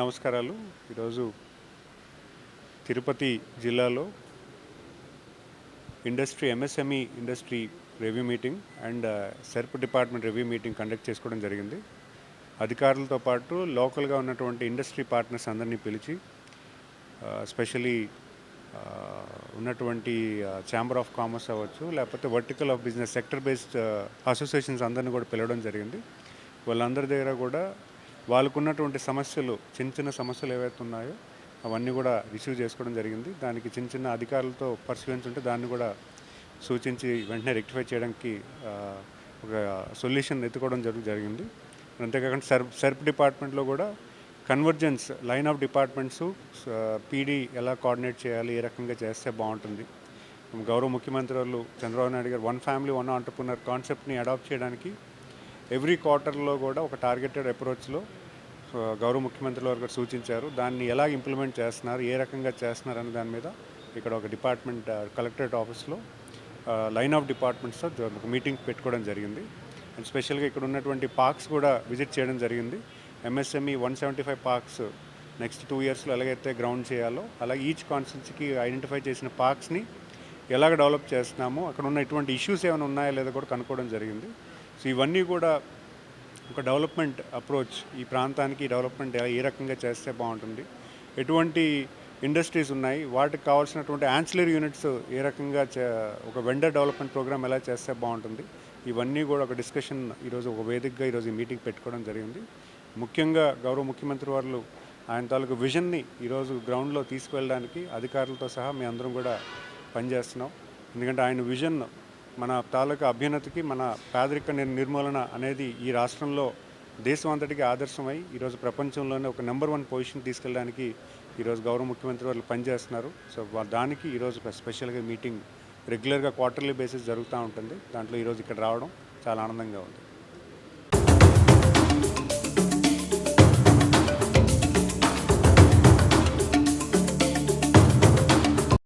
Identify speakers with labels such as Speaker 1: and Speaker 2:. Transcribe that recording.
Speaker 1: నమస్కారాలు. ఈరోజు తిరుపతి జిల్లాలో industry MSME industry review meeting and uh, SERP department review meeting conduct చేసుకోవడం జరిగింది. అధికారులతో పాటు లోకల్గా ఉన్నటువంటి ఇండస్ట్రీ పార్ట్నర్స్ అందరినీ పిలిచి uh, స్పెషలీ uh, ఉన్నటువంటి ఛాంబర్ ఆఫ్ కామర్స్ అవ్వచ్చు లేకపోతే vertical of business sector based associations అందరిని కూడా పిలవడం జరిగింది. వాళ్ళందరి దగ్గర కూడా వాళ్ళకున్నటువంటి సమస్యలు చిన్న చిన్న సమస్యలు ఏవైతే ఉన్నాయో అవన్నీ కూడా రిసీవ్ చేసుకోవడం జరిగింది. దానికి చిన్న చిన్న అధికారులతో పర్సివెన్స్ ఉంటే దాన్ని కూడా సూచించి వెంటనే రెక్టిఫై చేయడానికి ఒక సొల్యూషన్ ఎత్తుకోవడం జరుగు జరిగింది. అంతేకాకుండా సర్ప్ సెర్ప్ డిపార్ట్మెంట్లో కూడా convergence line of departments PD ఎలా కోఆర్డినేట్ చేయాలి ఏ రకంగా చేస్తే బాగుంటుంది. గౌరవ ముఖ్యమంత్రి వాళ్ళు Chandrababu Naidu garu one family one entrepreneur కాన్సెప్ట్ని అడాప్ట్ చేయడానికి ఎవ్రీ క్వార్టర్లో కూడా ఒక టార్గెటెడ్ అప్రోచ్లో గౌరవ ముఖ్యమంత్రి వారు గారు సూచించారు. దాన్ని ఎలా ఇంప్లిమెంట్ చేస్తున్నారు ఏ రకంగా చేస్తున్నారు అనే దాని మీద ఇక్కడ ఒక డిపార్ట్మెంట్ కలెక్టరేట్ ఆఫీస్లో లైన్ ఆఫ్ డిపార్ట్మెంట్స్తో ఒక మీటింగ్ పెట్టుకోవడం జరిగింది. అండ్ స్పెషల్గా ఇక్కడ ఉన్నటువంటి పార్క్స్ కూడా విజిట్ చేయడం జరిగింది. MSME one seventy five parks next two ఇయర్స్లో ఎలాగైతే గ్రౌండ్ చేయాలో అలాగే ఈచ్ కాన్స్టిట్యూన్సీకి ఐడెంటిఫై చేసిన పార్క్స్ని ఎలాగ డెవలప్ చేస్తున్నామో అక్కడ ఉన్న ఇటువంటి ఇష్యూస్ ఏమైనా ఉన్నాయా లేదా కూడా కనుక్కోవడం జరిగింది. సో ఇవన్నీ కూడా ఒక డెవలప్మెంట్ అప్రోచ్ ఈ ప్రాంతానికి డెవలప్మెంట్ ఏ రకంగా చేస్తే బాగుంటుంది. ఎటువంటి ఇండస్ట్రీస్ ఉన్నాయి. వాటికి కావాల్సినటువంటి యాన్సిలరీ యూనిట్స్ ఏ రకంగా చే- ఒక వెండర్ డెవలప్మెంట్ ప్రోగ్రామ్ ఎలా చేస్తే బాగుంటుంది. ఇవన్నీ కూడా ఒక డిస్కషన్ ఈరోజు ఒక వేదికగా ఈరోజు ఈ మీటింగ్ పెట్టుకోవడం జరిగింది. ముఖ్యంగా గౌరవ ముఖ్యమంత్రి వారు ఆయన తాలూకు విజన్ని ఈరోజు గ్రౌండ్లో తీసుకువెళ్ళడానికి అధికారులతో సహా మేము అందరం కూడా పనిచేస్తున్నాం. ఎందుకంటే ఆయన విజన్ మన తాలూకా అభ్యున్నతికి మన పేదరిక నిర్- నిర్మూలన అనేది ఈ రాష్ట్రంలో దేశం అంతటికి ఆదర్శమై ఈరోజు ప్రపంచంలోనే ఒక నెంబర్ వన్ పొజిషన్ తీసుకెళ్ళడానికి ఈరోజు గౌరవ ముఖ్యమంత్రి వాళ్ళు పనిచేస్తున్నారు. సో దానికి ఈరోజు స్పెషల్గా మీటింగ్ రెగ్యులర్గా క్వార్టర్లీ బేసిస్ జరుగుతూ ఉంటుంది. దాంట్లో ఈరోజు ఇక్కడ రావడం చాలా ఆనందంగా ఉంది.